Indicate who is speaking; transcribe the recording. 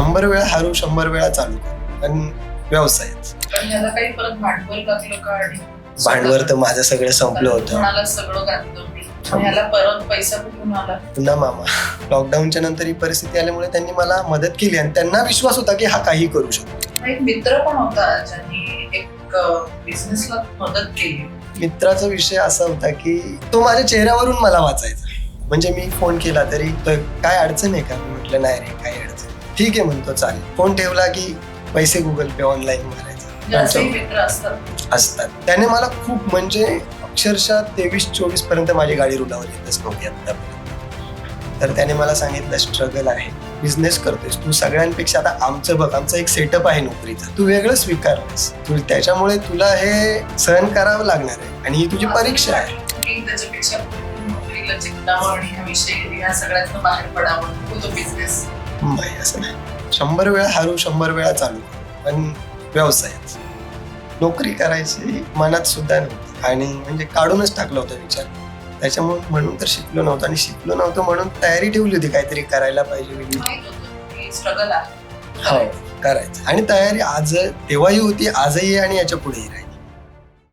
Speaker 1: शंभर वेळा हरू शंभर वेळा चालू कर.
Speaker 2: काही परत भांडवल का आणि
Speaker 1: तर माझं सगळं संपलं होतं.
Speaker 2: कोणाला सगळं घातलं मी? आणि ह्याला परत पैसा कुठून आला?
Speaker 1: पुन्हा मामा. लॉकडाऊनच्या नंतर ही परिस्थिती आल्यामुळे त्यांनी मला मदत केली आणि त्यांना विश्वास होता की हा काही करू शकतो.
Speaker 2: एक मित्र पण होता ज्यांनी एक बिझनेसला मदत केली.
Speaker 1: मित्राचा विषय असा होता की तो माझ्या चेहऱ्यावरून मला वाचायचा. म्हणजे मी फोन केला तरी "तर काय अडचण आहे का? मी म्हटलं नाही रे नाही." ठीक आहे म्हणतो चालेल. फोन ठेवला की पैसे गुगल पे ऑनलाईन मारायचा
Speaker 2: असतात.
Speaker 1: असतात. त्याने मला खूप म्हणजे अक्षरशः तेवीस चोवीसपर्यंत माझी गाडी रुलावर येतच नव्हती आतापर्यंत तर त्याने मला सांगितलं स्ट्रगल आहे. बिझनेस करतोयस. तू सगळ्यांपेक्षा आता आमचं बघ आमचं एक सेटअप आहे नोकरीचा. तू वेगळं स्वीकारलंस. तू त्याच्यामुळे तुला हे सहन करावं लागणार आहे आणि ही तुझी परीक्षा आहे.
Speaker 2: त्याच्यापेक्षा नोकरीला चिकटावं आणि ह्या विषय ह्या सगळ्यातनं बाहेर पडावं. नको तो बिझनेस
Speaker 1: नाही असं नाही. शंभर वेळा हरू शंभर वेळा चालू. पण व्यवसायच नोकरी करायची मनात सुद्धा नव्हती. आणि म्हणजे काढूनच टाकलं होतं विचार. त्याच्यामुळे म्हणून तर शिकलो नव्हतं. आणि शिकलो नव्हतं म्हणून तयारी ठेवली होती काहीतरी करायला पाहिजे
Speaker 2: स्ट्रगल
Speaker 1: हो करायचं. आणि तयारी आज तेव्हाही होती आजही आणि याच्या पुढेही राहील.